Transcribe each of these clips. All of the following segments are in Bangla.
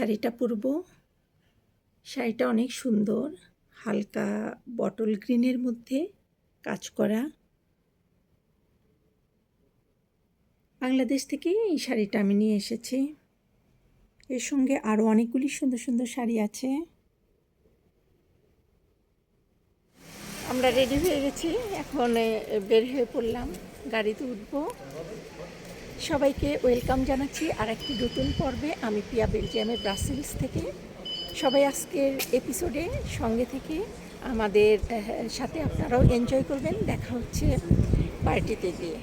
শাড়িটা পরব। শাড়িটা অনেক সুন্দর, হালকা বটল গ্রিনের মধ্যে কাজ করা। বাংলাদেশ থেকে এই শাড়িটা আমি নিয়ে এসেছি। এর সঙ্গে আরও অনেকগুলি সুন্দর সুন্দর শাড়ি আছে। আমরা রেডি হয়ে গেছি, এখন বের হয়ে পড়লাম, গাড়িতে উঠবো। সবাইকে ওয়েলকাম জানাচ্ছি আর একটি নতুন পর্বে। আমি পিয়া বেলজিয়ামের ব্রাসেলস থেকে। সবাই আজকের এপিসোডে সঙ্গে থেকে আমাদের সাথে আপনারাও এনজয় করবেন। দেখা হচ্ছে পার্টিতে গিয়ে।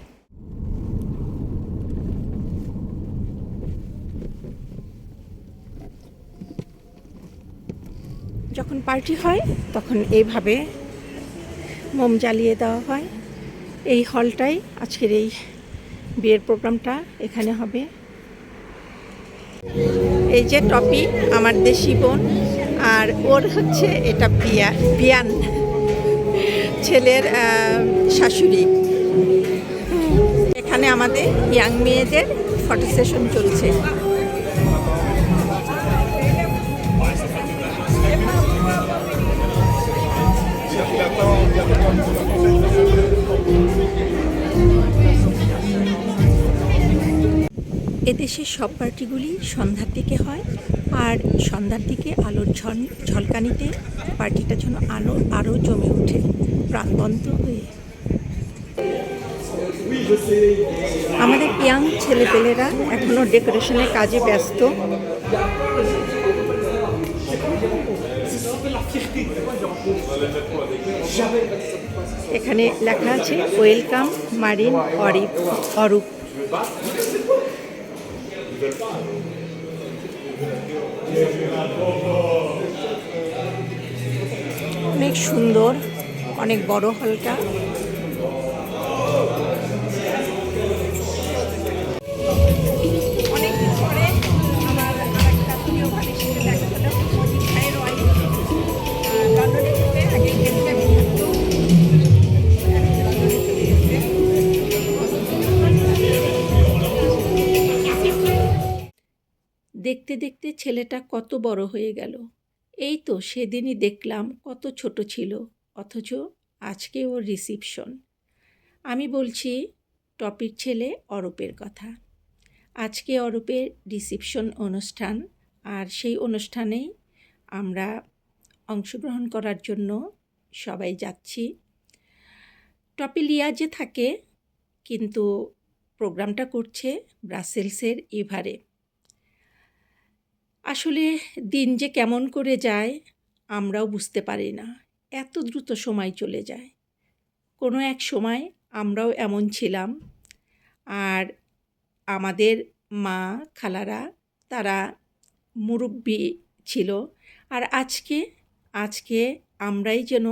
যখন পার্টি হয়, তখন এইভাবে মোম জ্বালিয়ে দেওয়া হয়। এই হলটাই আজকের এই বিয়ের প্রোগ্রামটা এখানে হবে। এই যে টপি, আমার দেশি বোন, আর ওর হচ্ছে এটা পিয়া পিয়ান, ছেলের শাশুড়ি। এখানে আমাদের ইয়াং মেয়েদের ফটো সেশন চলছে। এদেশের সব পার্টিগুলি সন্ধ্যার দিকে হয় আর সন্ধ্যার দিকে আলোর ঝন ঝলকানিতে পার্টিটা যেন আলো আরও জমে ওঠে, প্রাণবন্ত হয়ে। আমাদের ইয়াং ছেলেপেলেরা এখনও ডেকোরেশনের কাজে ব্যস্ত। এখানে লেখা আছে ওয়েলকাম মারিন অরিপ অরূপ অনেক সুন্দর অনেক বড় হলটা দেখতে দেখতে ছেলেটা কত বড় হয়ে গেল। এই তো সেদিনই দেখলাম কত ছোট ছিল, অথচ আজকে ওর রিসিপশন আমি বলছি, টপির ছেলে অরূপের কথা। আজকে অরূপের রিসিপশন অনুষ্ঠান, আর সেই অনুষ্ঠানেই আমরা অংশগ্রহণ করার জন্য সবাই যাচ্ছি। টপি লিয়াজে থাকে, কিন্তু প্রোগ্রামটা করছে ব্রাসেলসের ইভারে আসলে দিন যে কেমন করে যায়, আমরাও বুঝতে পারি না। এত দ্রুত সময় চলে যায়। কোনো এক সময় আমরাও এমন ছিলাম। আর আমাদের মা খালারা, তারা মুরব্বি ছিল। আর আজকে আজকে আমরাই যেন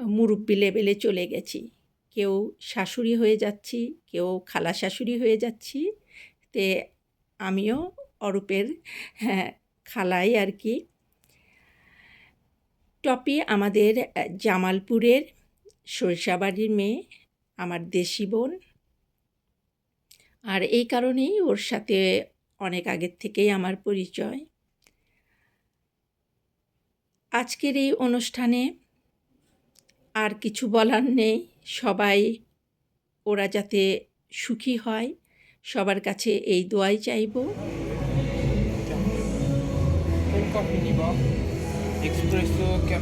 মুরব্বি লেভেলে চলে গেছি। কেউ শাশুড়ি হয়ে যাচ্ছি, কেউ খালা শাশুড়ি হয়ে যাচ্ছি। তে আমিও অরূপের হ্যাঁ খালাই আর কি। টপি আমাদের জামালপুরের সরিষাবাড়ির মেয়ে, আমার দেশি বোন। আর এই কারণেই ওর সাথে অনেক আগের থেকেই আমার পরিচয়। আজকের এই অনুষ্ঠানে আর কিছু বলার নেই। সবাই ওরা যাতে সুখী হয়, সবার কাছে এই দোয়াই চাইব।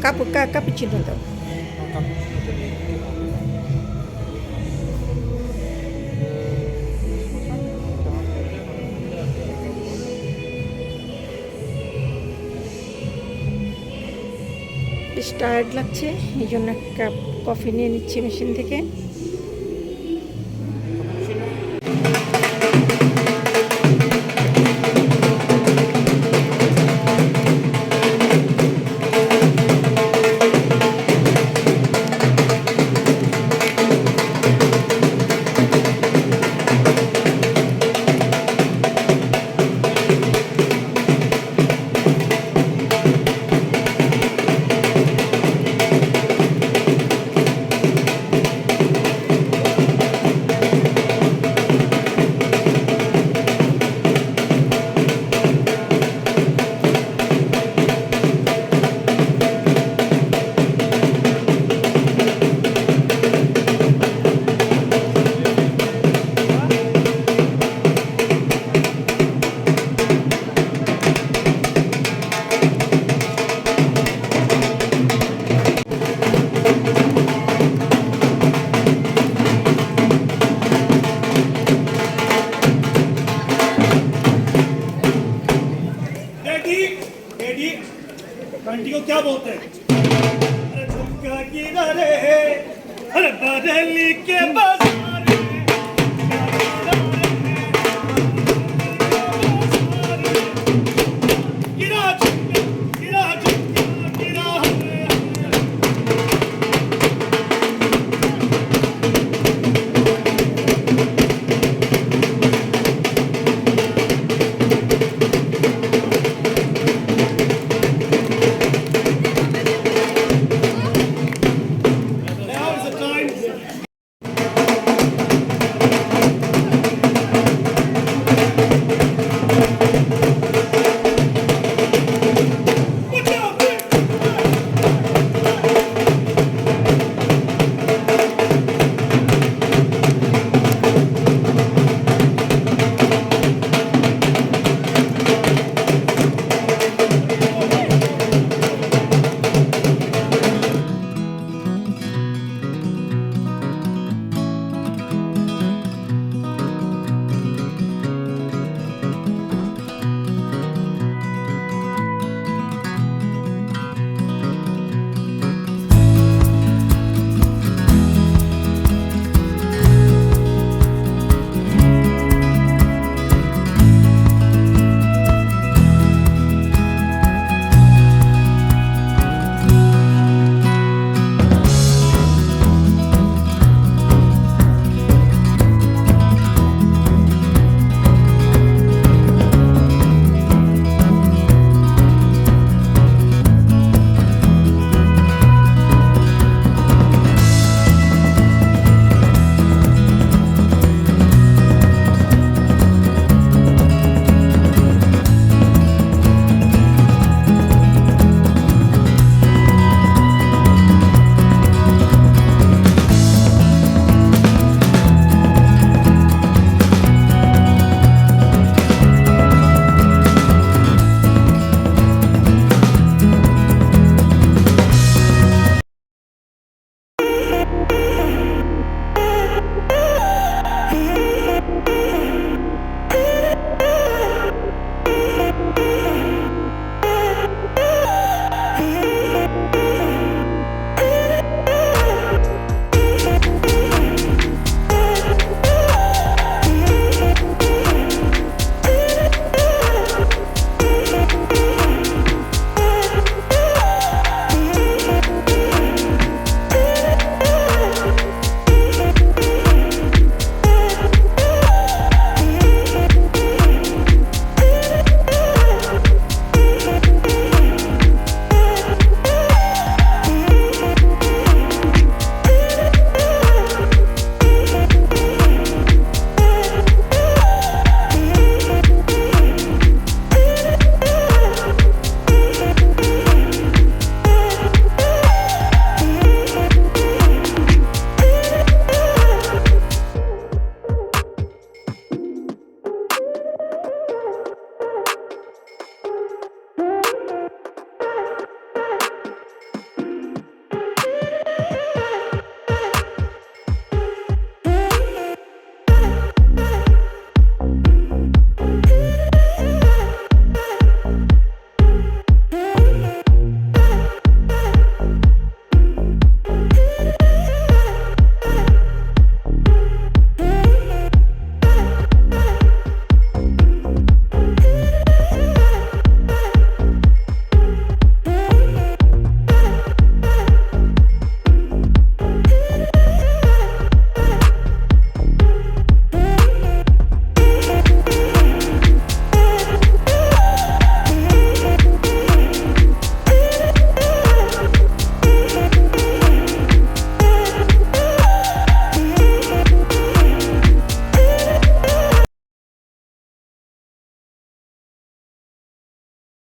কাপু কাপুচিনো দাও। বেশ টায়ার্ড লাগছে এই জন্য এক কাপ কফি নিয়ে নিচ্ছি মেশিন থেকে। घंटी को क्या बोलते हैं। अरे बदली के बस